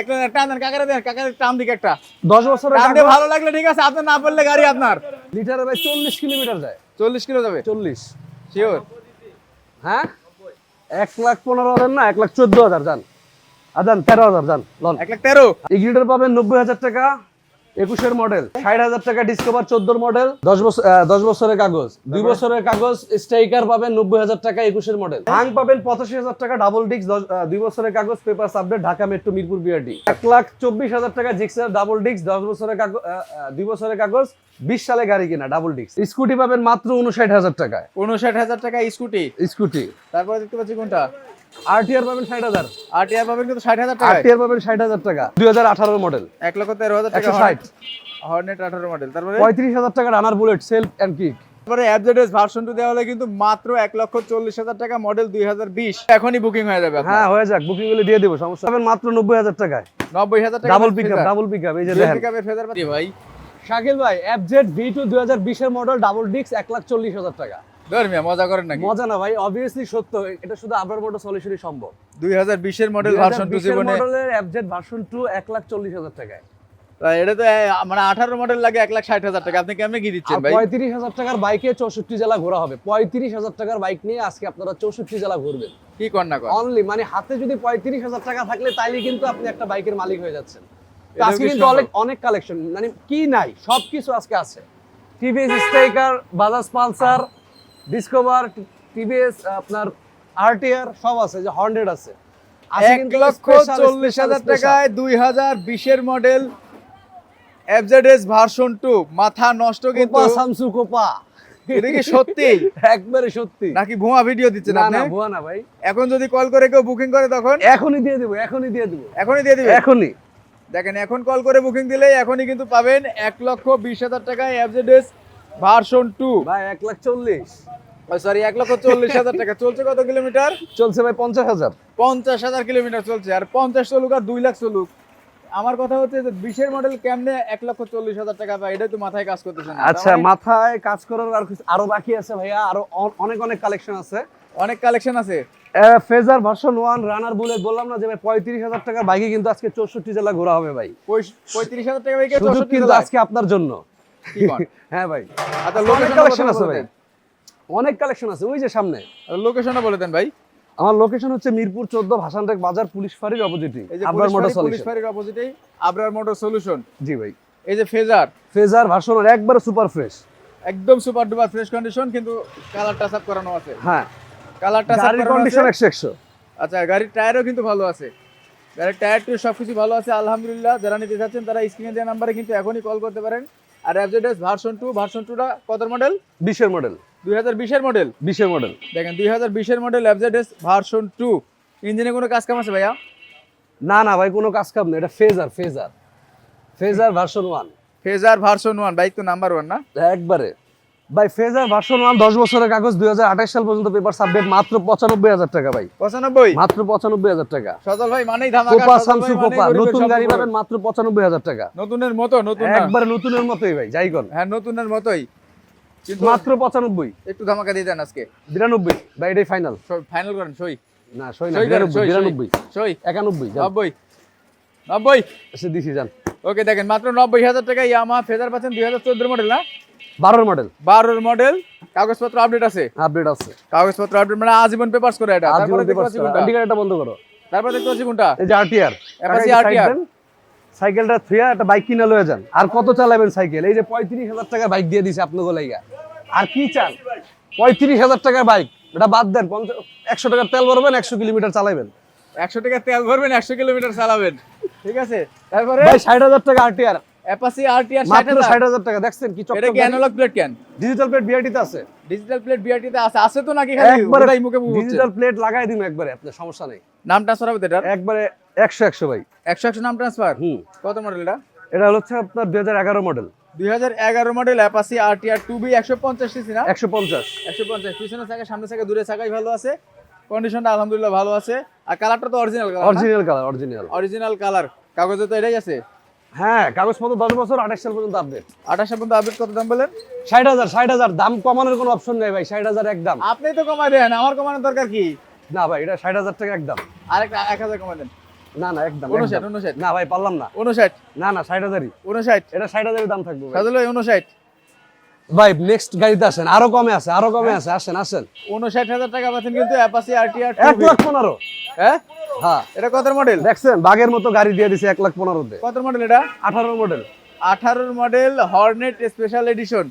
একটা টান দেন কাকারে দেন কাকারে টান দিকে একটা। দশ বছরের টান দিয়ে ভালো লাগলে ঠিক আছে আপনার না পড়লে গাড়ি আপনার। লিটারে ভাই চল্লিশ কিলোমিটার যায়। চল্লিশ কিলো যাবে? চল্লিশ। শিওর হ্যাঁ? এক লাখ পনেরো হাজার না এক লাখ চোদ্দ হাজার যান। তেরো হাজার যান লন। এক লাখ তেরো? পাবেন নব্বই হাজার টাকা। একুশের মডেল ষাট হাজার টাকা ডিসকভার চোদ্দোর মডেল দশ বছর দশ বছরের কাগজ। দুই বছরের কাগজ স্ট্রাইকার পাবেন নব্বই হাজার টাকা একুশের মডেল ভাং পাবেন পঁচাশি হাজার টাকা ডাবল ডিস্ক দুই বছরের কাগজ পেপার সাবডেট ঢাকা মেট্রো মিরপুর বিআরডি এক লাখ চব্বিশ হাজার টাকা জিক্সার ডাবল ডিস্ক দশ বছরের কাগজ দুই বছরের কাগজ বিশ সালে গাড়ি কিনা ডাবল ডিস্ক স্কুটি পাবেন মাত্র উনষাট হাজার টাকায়। উনষাট হাজার টাকা স্কুটি। স্কুটি। তারপরে দেখতে পাচ্ছি কোনটা? আরটিআর পাবেন ষাট হাজার। আর পাবেন কিন্তু ষাট হাজার টাকা আরটিআর পাবেন টাকা। দুই হাজার আঠারো মডেল এক লক্ষ তেরো হাজার টাকা একশো ষাট। হর্নেট আঠারো মডেল তারপরে পঁয়ত্রিশ হাজার টাকা Runner bullet self and kick তারপরে অ্যাবজেডএস ভার্সন টু দেওয়া হলে কিন্তু মাত্র এক লক্ষ চল্লিশ হাজার টাকা মডেল দুই হাজার বিশ। এখনই বুকিং হয়ে যাবে হ্যাঁ হয়ে যাক। বুকিংগুলো দিয়ে দেবো সমস্যা মাত্র নব্বই হাজার টাকায়। নব্বই হাজার টাকা double pick up double pick up এই যে দেখেন। পিকআপের ফেদার ভাই। শাকিল ভাই ভি টু দুই হাজার বিশের মডেল ডাবল ডিস্ক এক লাখ চল্লিশ হাজার টাকা। ধর্মিয়া মজা করেন নাকি? মজা না ভাই অবভিয়াসলি সত্য এটা শুধু আবার মোটর সলিউশনই সম্ভব। দুই হাজার মডেল ভার্সন টু জীবনে মডেলের এফজেড ভার্সন টু এক লাখ চল্লিশ হাজার টাকায়। এটা তো মানে মডেল লাগে লাখ হাজার টাকা। আপনি কেমনে কি দিচ্ছেন ভাই? পঁয়ত্রিশ হাজার টাকার বাইকে চৌষট্টি জেলা ঘোরা হবে। পঁয়ত্রিশ হাজার টাকার বাইক নিয়ে আজকে আপনারা জেলা ঘুরবেন। কি কর না কর? অনলি মানে হাতে যদি পঁয়ত্রিশ হাজার টাকা থাকলে তাইলে কিন্তু আপনি একটা বাইকের মালিক হয়ে যাচ্ছেন। আজকে কিন্তু অনেক অনেক কালেকশন মানে কি নাই সবকিছু আজকে আছে। TVS striker Bajaj Pulsar Discover TVS আপনার আরটিআর সব আছে যে হন্ড্রেড আছে। এক লক্ষ চল্লিশ হাজার টাকায় দুই হাজার বিশের মডেল এফজেডএস ভার্সন টু মাথা নষ্ট কিন্তু। সামসু কোপা। এটা কি সত্যি? একবারে সত্যি। নাকি ভুয়া ভিডিও দিচ্ছেন না আপনি? না ভুয়া না ভাই। এখন যদি কল করে কেউ বুকিং করে তখন? এখনই দিয়ে দেবো এখনই দিয়ে দেবো। এখনই দিয়ে দিবে? এখনই। দেখেন এখন কল করে বুকিং দিলেই এখনই কিন্তু পাবেন এক লক্ষ বিশ হাজার টাকায় এফজেডএস ভার্সন টু। ভাই এক লাখ চল্লিশ। সরি এক লক্ষ চল্লিশ হাজার টাকা। চলছে কত কিলোমিটার? চলছে ভাই পঞ্চাশ হাজার। পঞ্চাশ হাজার কিলোমিটার চলছে। আর পঞ্চাশ চলুক আর দুই লাখ চলুক আমার কথা হচ্ছে যে বিশের মডেল কেমনে এক লক্ষ চল্লিশ হাজার টাকা পায় তো মাথায় কাজ করতেছে আচ্ছা মানে মাথায় কাজ করার আর আরও বাকি আছে ভাইয়া আরও অনেক অনেক কালেকশন আছে। অনেক কালেকশন আছে। Fazer version one Runner bullet বললাম না যে ভাই পঁয়ত্রিশ হাজার টাকার বাইকে কিন্তু আজকে চৌষট্টি জেলা ঘোরা হবে ভাই। পঁয়ত্রিশ হাজার টাকা বাইকে কিন্তু আজকে আপনার জন্য? হ্যাঁ ভাই। আচ্ছা অনেক কালেকশন আছে ভাই। অনেক কালেকশন আছে ওই যে সামনে। লোকেশনটা বলে দেন ভাই। আমার লোকেশন হচ্ছে মিরপুর চোদ্দ ভাসানটেক বাজার পুলিশ ফাঁড়ির অপোজিটে আবরার মোটর পুলিশ ফাঁড়ির অপোজিটেই আবরার মোটর সলিউশন জি ভাই। এই যে ফেজার ফেজার ভার্সন একবারে সুপার ফ্রেশ একদম সুপার ডুপার ফ্রেশ কন্ডিশন কিন্তু কালার টাচ আপ করানো আছে। হ্যাঁ। কালার টাচ আপ করানো কন্ডিশন আছে। একশো একশো। আচ্ছা গাড়ির টায়ারও কিন্তু ভালো আছে। গাড়ির টায়ার টিউ সবকিছু ভালো আছে আলহামদুলিল্লাহ। যারা নিতে চাচ্ছেন তারা স্ক্রিনে দেওয়া নাম্বারে কিন্তু এখনই কল করতে পারেন। আর এফজেডএস ভার্সন টু ভার্সন টুটা কত মডেল বিশের মডেল দুই হাজার বিশের মডেল বিশের মডেল দেখেন দুই হাজার বিশের মডেল এফজেডএস ভার্সন টু ইঞ্জিনে কোনো কাজ কাম আছে ভাইয়া? না না ভাই কোনো কাজ কাম নেই। এটা Fazer Fazer Fazer version one Fazer version one bike তো নাম্বার ওয়ান না? একবারে। ভাই ফেজার ভার্সন ওয়ান দশ বছরের কাগজ দুই হাজার আঠাশ সাল পর্যন্ত পেপার সাবজেক্ট মাত্র পঁচানব্বই হাজার টাকা ভাই। পঁচানব্বই? মাত্র পঁচানব্বই হাজার টাকা। সজল ভাই মানেই ধামাকা কোপা সামসু কোপা নতুন গাড়ি পাবেন মাত্র পঁচানব্বই হাজার টাকা। নতুনের মতো নতুন একবারে নতুনের মতোই ভাই যাই কোন হ্যাঁ নতুনের মতোই। মাত্র পঁচানব্বই। একটু ধামাকা দিয়ে দেন আজকে। বিরানব্বই। ভাই এটাই ফাইনাল ফাইনাল করেন সই। না সই না বিরানব্বই বিরানব্বই। সই। একানব্বই নব্বই। নব্বই। দিছি যান। ওকে দেখেন মাত্র নব্বই হাজার টাকা ইয়ামা ফেজার পাচ্ছেন দুই হাজার চোদ্দ মডেল না? বারোর মডেল বারোর মডেল কাগজপত্র আপডেট আছে? আপডেট আছে। কাগজপত্র আপডেট মানে আজীবন পেপারস করে এটা। তারপরে দেখতে পাচ্ছি কোনটা? বন্ধ করো। তারপরে দেখতে পাচ্ছি কোনটা? এই যে আরটিআর RTR সাইকেলটা একটা বাইক কিনে লয়ে যান। আর কত চালাবেন সাইকেল এই যে পঁয়ত্রিশ হাজার টাকার বাইক দিয়ে দিছে আপনাকে লাইগা আর কি চান? পঁয়ত্রিশ হাজার টাকার বাইক এটা বাদ দেন পঞ্চাশ একশো টাকার তেল ভরবেন একশো কিলোমিটার চালাবেন একশো টাকা তেল ভরবেন একশো কিলোমিটার চালাবেন। ঠিক আছে? তারপরে ভাই ষাট হাজার টাকা আরটিআর অ্যাপাসি আরটিআর মাত্র ষাট হাজার টাকা। দেখছেন কি এটা কি অ্যানালগ প্লেট কেন? ডিজিটাল প্লেট বিআরটিতে আছে। ডিজিটাল প্লেট বিআরটি তে আছে। আছে তো নাকি খালি? একবারে মুখে? ডিজিটাল প্লেট লাগাই একবারে আপনার সমস্যা নেই। নাম ট্রান্সফার হবে তো একবারে একশো একশো ভাই। একশো একশো নাম ট্রান্সফার হুম। কত মডেল এটা এটা হচ্ছে আপনার দুই হাজার এগারো মডেল দুই হাজার এগারো model Apache RTR two B একশো পঞ্চাশ সিসি না? একশো পঞ্চাশ। একশো পঞ্চাশ। পিছনে চাকা সামনে চাকা দূরে চাকাই ভালো আছে। কন্ডিশনটা আলহামদুলিল্লাহ ভালো আছে। আর কালারটা তো original colour original colour original original colour কাগজে তো এটাই আছে। হ্যাঁ কাগজপত্র দশ বছর আঠাশ সাল পর্যন্ত আপডেট আঠাশ পর্যন্ত আপডেট কত দাম বলেন? ষাট হাজার ষাট হাজার দাম কমানোর কোনো অপশন নেই ভাই ষাট হাজার একদম আপনি তো কমাই দেন আমার কমানোর দরকার কি? না ভাই এটা ষাট হাজার টাকা একদম আরেকটা এক হাজার কমাই দেন। না না একদম উনষাট। উনষাট না ভাই পারলাম না। উনষাট না না ষাট হাজারই। উনষাট এটা ষাট হাজারের দাম থাকবে ভাই। ভাই নেক্সট গাড়িতে আসেন। আরও কমে আছে আরও কমে আছে আসেন আসেন। উনষাট হাজার টাকা পাচ্ছেন কিন্তু অ্যাপাসি আরটিআর এক লাখ পনেরো। হ্যাঁ? হ্যাঁ। এটা কত মডেল দেখছেন বাঘের মতো গাড়ি দিয়ে দিছে এক লাখ পনেরোতে। কত মডেল এটা? আঠারো মডেল আঠারোর model Hornet special edition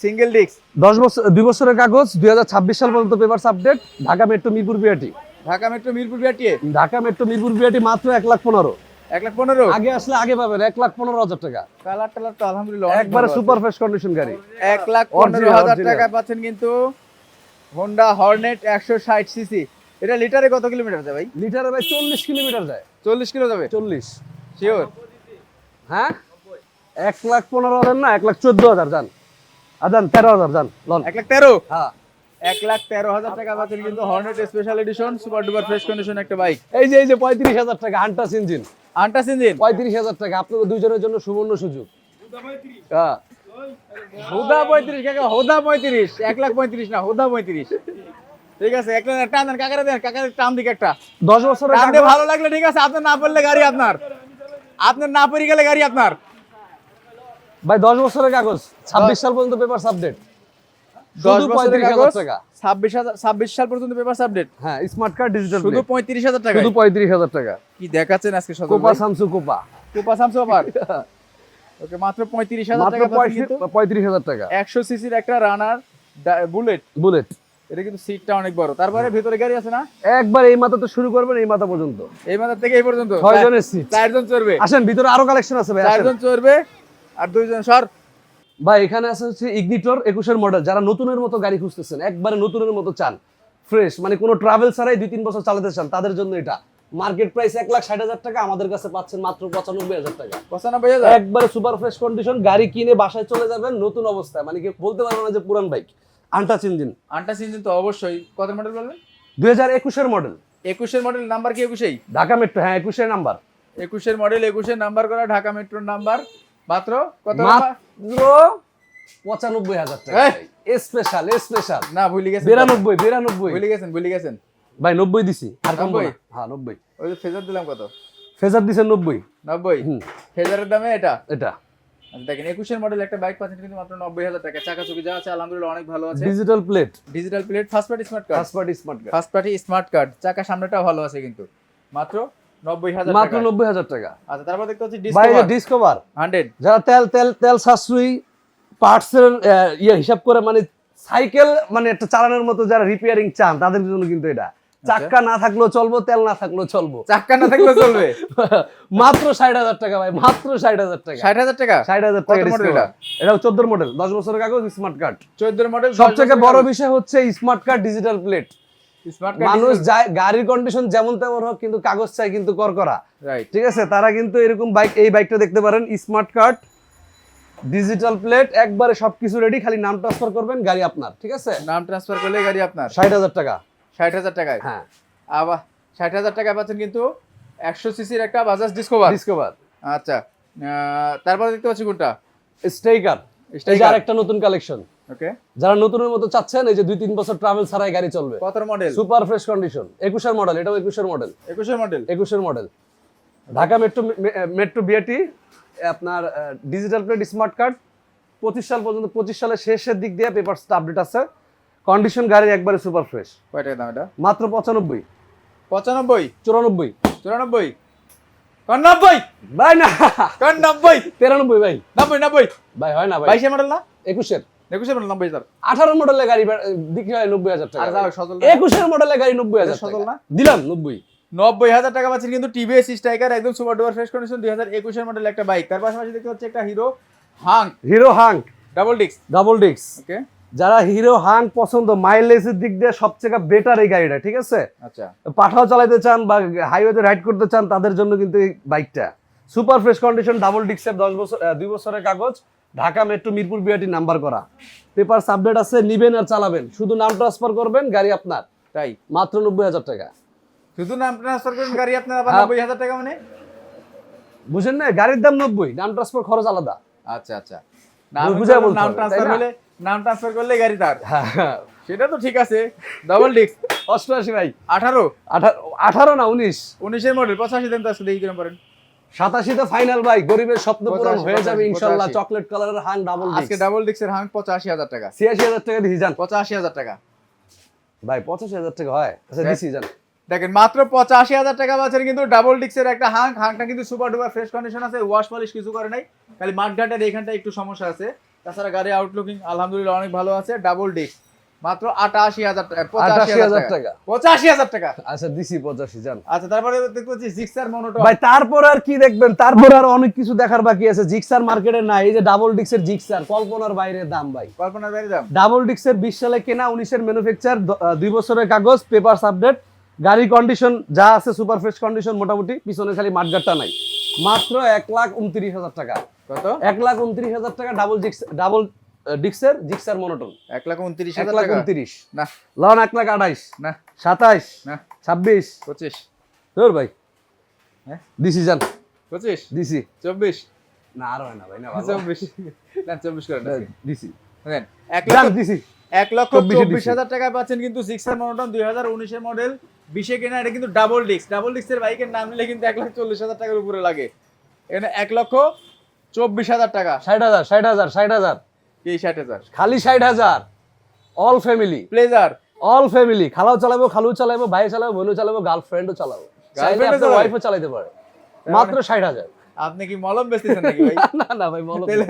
single disc দশ বছর দুই বছরের কাগজ দুই হাজার ছাব্বিশ সাল পর্যন্ত papers update Dhaka metro Mirpur বিআটি Dhaka metro Mirpur BRTA Dhaka metro Mirpur বিআটি মাত্র এক লাখ পনেরো। এক লাখ পনেরো? আগে আসলে আগে পাবেন এক লাখ পনেরো হাজার টাকা। কালার টালার তো আলহামদুলিল্লাহ একবারে সুপার ফ্রেশ কন্ডিশন গাড়ি। এক লাখ পনেরো হাজার টাকায় পাচ্ছেন কিন্তু হোন্ডা হর্নেট একশো ষাট সিসি এটা লিটারে কত কিলোমিটার যায় ভাই? লিটারে ভাই চল্লিশ কিলোমিটার যায়। চল্লিশ কিলো যাবে? চল্লিশ। শিওর হ্যাঁ? এক লাখ পনেরো হাজার না এক লাখ চোদ্দ হাজার যান তেরো হাজার যান লন। এক লাখ তেরো? হ্যাঁ। এক লাখ তেরো হাজার টাকা পাচ্ছেন কিন্তু Hornet special edition super duper fresh condition একটা বাইক এই যে এই যে পঁয়ত্রিশ হাজার টাকা হান্টাস ইঞ্জিন আন্টাস ইঞ্জিন পঁয়ত্রিশ হাজার টাকা। আপনাদের দুইজনের জন্য সুবর্ণ সুযোগ। হ্যাঁ। হোদা পঁয়ত্রিশ কাকা হোদা পঁয়ত্রিশ। এক লাখ পঁয়ত্রিশ না হোদা পঁয়ত্রিশ। ঠিক আছে এক লাখ টান দেন কাকারে দেন কাকারে টান দিকে একটা। দশ বছরের টান ভালো লাগলে ঠিক আছে আপনার না পড়লে গাড়ি আপনার। আপনার না পড়ে গেলে গাড়ি আপনার। ভাই দশ বছরের কাগজ ছাব্বিশ সাল পর্যন্ত পেপার দশ শুধু পঁয়ত্রিশ হাজার টাকা। ছাব্বিশ হাজার ছাব্বিশ সাল পর্যন্ত পেপার আপডেট হ্যাঁ স্মার্ট কার্ড ডিজিটাল শুধু পঁয়ত্রিশ হাজার টাকা শুধু পঁয়ত্রিশ হাজার টাকা। কি দেখাচ্ছেন আজকে কোপা সামসু কোপা। কোপা সামসু আবার? ওকে মাত্র পঁয়ত্রিশ হাজার টাকা পঁয়ত্রিশ হাজার টাকা। একশো সিসির একটা রানার বুলেট বুলেট এটা কিন্তু সিটটা অনেক বড়। তারপরে ভিতরে গাড়ি আছে না? একবার এই মাথা তো শুরু করবেন এই মাথা পর্যন্ত। এই মাথার থেকে এই পর্যন্ত? ছয় জনের সিট চারজন চড়বে। আসেন ভিতরে আরও কালেকশন আছে ভাই চারজন চড়বে আর দুইজন সর। ভাই এখানে আছে হচ্ছে ইগনিটর একুশের মডেল যারা নতুনের মতো গাড়ি খুঁজতেছেন একবারে নতুনের মতো চান ফ্রেশ মানে কোনো ট্রাভেল ছাড়াই দুই তিন বছর চালাতে চান তাদের জন্য এটা। মার্কেট প্রাইস এক লাখ ষাট হাজার টাকা আমাদের কাছে পাচ্ছেন মাত্র পঁচানব্বই হাজার টাকা। পঁচানব্বই হাজার? একবারে সুপার ফ্রেশ কন্ডিশন গাড়ি কিনে বাসায় চলে যাবেন নতুন অবস্থায়। মানে কি বলতে পারব না যে পুরান bike untouch engine untouch engine তো অবশ্যই। কত মডেল বলবেন দুই হাজার একুশের মডেল একুশের মডেল নাম্বার কি একুশেই? ঢাকা মেট্রো হ্যাঁ একুশের নাম্বার একুশের মডেল একুশের নাম্বার করা ঢাকা মেট্রোর নাম্বার মাত্র কত মাত্র পঁচানব্বই হাজার টাকা স্পেশাল স্পেশাল না ভুলে গেছেন বিরানব্বই বিরানব্বই। ভুলে গেছেন ভুলে গেছেন। ভাই নব্বই দিছি। আর কম নব্বই? হ্যাঁ নব্বই। ওই যে ফেজার দিলাম কত? ফেজার দিছেন নব্বই। নব্বই? ফেজারের দামে এটা? এটা। আচ্ছা, দেখেন একুশের মডেল একটা বাইক পাচ্ছেন কিন্তু মাত্র নব্বই হাজার টাকা। চাকা চুকি যা আছে আলহামদুলিল্লাহ অনেক ভালো আছে। Digital plate digital plate first party smart card first party smart card first party smart card চাকা সামনেটাও ভালো আছে কিন্তু। মাত্র মাত্র নব্বই হাজার টাকা। আচ্ছা তারপর দেখতে হচ্ছে ভাই ডিসকভার হান্ড্রেড যারা তেল তেল তেল সাশ্রয়ী পার্টসের ইয়ে হিসাব করে মানে সাইকেল মানে একটা চালানোর মতো যারা রিপেয়ারিং চান তাদের জন্য কিন্তু এটা। চাক্কা না থাকলেও চলবো তেল না থাকলেও চলবো। চাক্কা না থাকলেও চলবে? মাত্র ষাট হাজার টাকা ভাই মাত্র ষাট হাজার টাকা। ষাট হাজার টাকা? ষাট হাজার টাকা এটা? চোদ্দোর মডেল দশ বছরের কাগজ স্মার্ট কার্ড চোদ্দোর মডেল সবথেকে বড় বিষয় হচ্ছে স্মার্ট কার্ড ডিজিটাল প্লেট মানুষ গাড়ির কন্ডিশন যেমন তেমন হোক কিন্তু কাগজ চাই কিন্তু কর করা ঠিক আছে? তারা কিন্তু এরকম বাইক এই বাইকটা দেখতে পারেন স্মার্ট কার্ড ডিজিটাল প্লেট একবারে সবকিছু রেডি খালি নাম ট্রান্সফার করবেন গাড়ি আপনার ঠিক আছে? নাম ট্রান্সফার করলে গাড়ি আপনার। ষাট হাজার টাকা। ষাট হাজার টাকায়? হ্যাঁ। আবার ষাট হাজার টাকা পাচ্ছেন কিন্তু একশো সিসির একটা বাজাজ ডিসকভার ডিসকভার আচ্ছা তারপরে দেখতে পাচ্ছি কোনটা? স্টেকার Stryker। আরেকটা নতুন কালেকশন যারা নতুনের মতো চাচ্ছেন এই যে দুই তিন বছর ট্রাভেল ছাড়াই গাড়ি চলবে। কত মডেল সুপার ফ্রেশ কন্ডিশন একুশের মডেল এটাও একুশের মডেল একুশের মডেল একুশের মডেল ঢাকা মেট্রো মেট্রো বিআটি আপনার ডিজিটাল প্লেট স্মার্ট কার্ড পঁচিশ সাল পর্যন্ত পঁচিশ সালের শেষের দিক দিয়ে পেপারসটা আপডেট আছে। কন্ডিশন গাড়ির একবারে সুপার ফ্রেশ কয় টাকা দাম এটা? মাত্র পঁচানব্বই। পঁচানব্বই? চুরানব্বই। চুরানব্বই? নব্বই ভাই না। নব্বই তিরানব্বই ভাই। নব্বই নব্বই? ভাই হয় না ভাই। বাইশের মডেল না? একুশের। একুশের নব্বই হাজার। আঠারো মডেলের গাড়ি বিক্রি হয় নব্বই হাজার টাকা। একুশের মডেলের গাড়ি নব্বই হাজার না? দিলাম নব্বই। নব্বই হাজার টাকা পাচ্ছেন কিন্তু টিভিএস স্ট্রাইকার একদম সুপার ডুপার ফ্রেশ কন্ডিশন দুই হাজার একুশের মডেল একটা বাইক তার পাশাপাশি দেখতে হচ্ছে একটা Hero Hunk Hero Hunk double disc double ডিক্স ওকে যারা হিরো হাং পছন্দ মাইলেজের দিক দিয়ে সবচেয়ে বেটার এই গাড়িটা ঠিক আছে? আচ্ছা। পাঠাও চালাতে চান বা হাইওয়েতে রাইড করতে চান তাদের জন্য কিন্তু এই বাইকটা সুপার ফ্রেশ কন্ডিশন ডাবল ডিক্সের দশ বছর দুই বছরের কাগজ। Dhaka metro Mirpur BRT number করা। পেপার সাবডেট আছে নিবেন আর চালাবেন। শুধু নাম ট্রান্সফার করবেন গাড়ি আপনার। তাই? মাত্র নব্বই হাজার টাকা। শুধু নাম ট্রান্সফার করেন গাড়ি আপনার আবার হ্যাঁ। নব্বই হাজার টাকা মানে? বুঝেন না গাড়ির দাম নব্বই নাম ট্রান্সফার খরচ আলাদা। আচ্ছা আচ্ছা। নাম ট্রান্সফার করলে নাম ট্রান্সফার করলে গাড়ি তার। হ্যাঁ সেটা তো ঠিক আছে। ডাবল ডিস্ক অষ্টআশি ভাই। আঠারো। আঠা- আঠারো না উনিশ। উনিশের মডেল পঁচাশি দেন তো আজকে দেখি কিরম পারেন সাতাশিতে ফাইনাল ভাই গরিবের স্বপ্ন পূরণ হয়ে যাবে ইনশাল্লাহ। চকলেট কালারের ডাবল আজকে ডাবল পঁচাশি হাজার টাকা। ছিয়াশি হাজার টাকা যান পঁচাশি হাজার টাকা। ভাই পঁচাশি হাজার টাকা হয়। আচ্ছা দিছি যান দেখেন মাত্র পঁচাশি হাজার টাকা পাচ্ছেন কিন্তু ডাবল ডিক্সের একটা হাং হাংটা কিন্তু সুপার ডুপার ফ্রেশ কন্ডিশন আছে ওয়াশ পলিশ কিছু করে নাই। খালি মাঠঘাটের এইখানটা একটু সমস্যা আছে। তাছাড়া গাড়ি আউটলুকিং আলহামদুলিল্লাহ অনেক ভালো আছে ডাবল ডিক্স মাত্র আটাশি হাজার টাকা পঁচাশি হাজার আচ্ছা দিছি পঁচাশি যান। আচ্ছা তারপরে দেখতে পাচ্ছি জিক্সার মনোটো ভাই তারপর আর কি দেখবেন? তারপর আর অনেক কিছু দেখার বাকি আছে। জিক্সার মার্কেটে নাই এই যে ডাবল ডিক্সের জিক্সার কল্পনার বাইরে দাম ভাই। কল্পনার বাইরে দাম। ডাবল ডিক্সের বিশ সালে কেনা উনিশের ম্যানুফ্যাকচার দুই বছরের কাগজ পেপারস আপডেট গাড়ি কন্ডিশন যা আছে সুপার ফ্রেশ কন্ডিশন মোটামুটি পিছনে খালি মাঠগাটটা নাই। মাত্র এক লাখ উনত্রিশ হাজার টাকা। কত? এক লাখ উনত্রিশ হাজার টাকা ডাবল ডিক্স ডাবল ডিক্সের জিক্সার মনোটন এক লাখ উনত্রিশ এক লাখ উনত্রিশ। না। লন এক লাখ আঠাইশ। না। সাতাইশ। না। ছাব্বিশ। পঁচিশ। তোর ভাই। হ্যাঁ? দিছি যান পঁচিশ? দিছি। চব্বিশ? না আর হয় না ভাই না চব্বিশ। না চব্বিশ করেন আজকে। দিছি। এক লাখ দিছি। এক লক্ষ চব্বিশ হাজার টাকায় পাচ্ছেন কিন্তু সিক্সার মনোটন দুই হাজার উনিশের মডেল বিশে কেনা এটা কিন্তু ডাবল ডিস্ক ডাবল ডিস্কের বাইকের নাম নিলে কিন্তু এক লাখ চল্লিশ হাজার টাকার উপরে লাগে। এখানে এক লক্ষ চব্বিশ হাজার টাকা। ষাট হাজার ষাট হাজার ষাট হাজার। এই ষাট হাজার। খালি ষাট হাজার। All family pleasure all family খালাও চালাবো খালু চালাবো ভাই চালাবো বোনও চালাবো গার্লফ্রেন্ডও চালাবো। ও ওয়াইফও চালাতে পারে। মাত্র ষাট হাজার। আপনি কি মলম বেচতেছেন নাকি ভাই? না না ভাই তাহলে?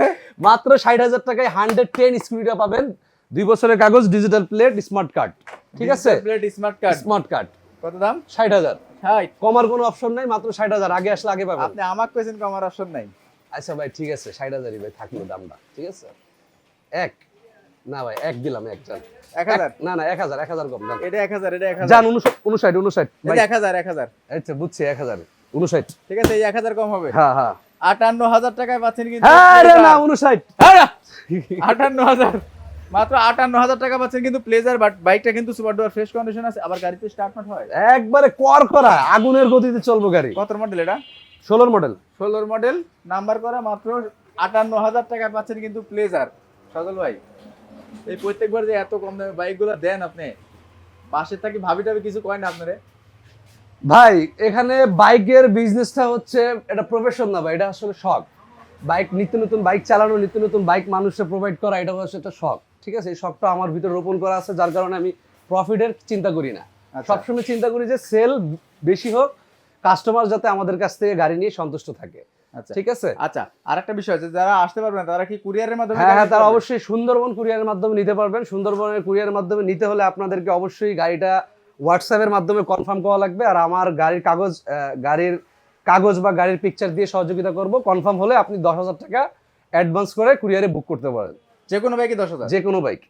মাত্র ষাট হাজার টাকায় হান্ড্রেড টেন স্কুটিটা পাবেন। দুই বছরের কাগজ ডিজিটাল প্লেট স্মার্ট কার্ড ঠিক আছে? Plate smart card smart card কত দাম? ষাট হাজার। ষাট। কমার কোনো অপশন নাই মাত্র ষাট হাজার। আগে আসলে আগে পাবেন। আপনি আমাকে কইছেন কমার আমার অপশন নাই। আচ্ছা ভাই ঠিক আছে ষাট হাজারই ভাই থাকল দামটা। ঠিক আছে? এক। না ভাই এক দিলাম এক জান। এক হাজার? না না এক হাজার এক হাজার কম এটা এক হাজার এটা এক হাজার। জান উনষাট উনষাট উনষাট। ভাই এটা এক হাজার এক হাজার। আচ্ছা বুঝছি এক হাজার উনষাট। ঠিক আছে এই এক হাজার কম হবে। হ্যাঁ হ্যাঁ। আটান্ন হাজার টাকায় পাচ্ছেন কিন্তু না উনষাট। আটান্ন হাজার। মাত্র আটান্ন হাজার টাকা পাচ্ছেন কিন্তু প্লেজার বাট বাইকটা কিন্তু সুপার ডুয়ার ফ্রেশ কন্ডিশন আছে আবার গাড়িতে স্টার্ট নট হয়। একবারে কর করা আগুনের গতিতে চলবো গাড়ি। কত মডেল এটা? ষোলোর মডেল ষোলোর মডেল নাম্বার করা মাত্র আটান্ন হাজার টাকায় পাচ্ছেন কিন্তু প্লেজার। সজল ভাই এই প্রত্যেকবার যে এত কম দামে বাইকগুলো দেন আপনি পাশে থাকি ভাবি টাবি কিছু কয় না আপনারে? ভাই এখানে বাইকের বিজনেসটা হচ্ছে এটা প্রফেশন না ভাই এটা আসলে শখ। বাইক নিত্য নতুন বাইক চালানো নিত্য নতুন বাইক মানুষকে প্রোভাইড করা এটা হচ্ছে একটা শখ ঠিক আছে? এই শখটা আমার ভিতরে রোপণ করা আছে যার কারণে আমি প্রফিটের চিন্তা করি না। আচ্ছা। সবসময় চিন্তা করি যে সেল বেশি হোক কাস্টমার যাতে আমাদের কাছ থেকে গাড়ি নিয়ে সন্তুষ্ট থাকে। ঠিক আছে? আচ্ছা আর একটা বিষয় আছে যারা আসতে পারবেন তারা কি কুরিয়ারের মাধ্যমে হ্যাঁ হ্যাঁ তারা অবশ্যই সুন্দরবন কুরিয়ারের মাধ্যমে নিতে পারবেন। সুন্দরবনের কুরিয়ারের মাধ্যমে নিতে হলে আপনাদেরকে অবশ্যই গাড়িটা হোয়াটসঅ্যাপের মাধ্যমে কনফার্ম করা লাগবে। আর আমার গাড়ির কাগজ গাড়ির কাগজ বা গাড়ির পিকচার দিয়ে সহযোগিতা করব। কনফার্ম হলে আপনি দশ হাজার টাকা অ্যাডভান্স করে কুরিয়ারে বুক করতে পারেন। যে কোনো বাইকে দশ হাজার। যে কোনো বাইক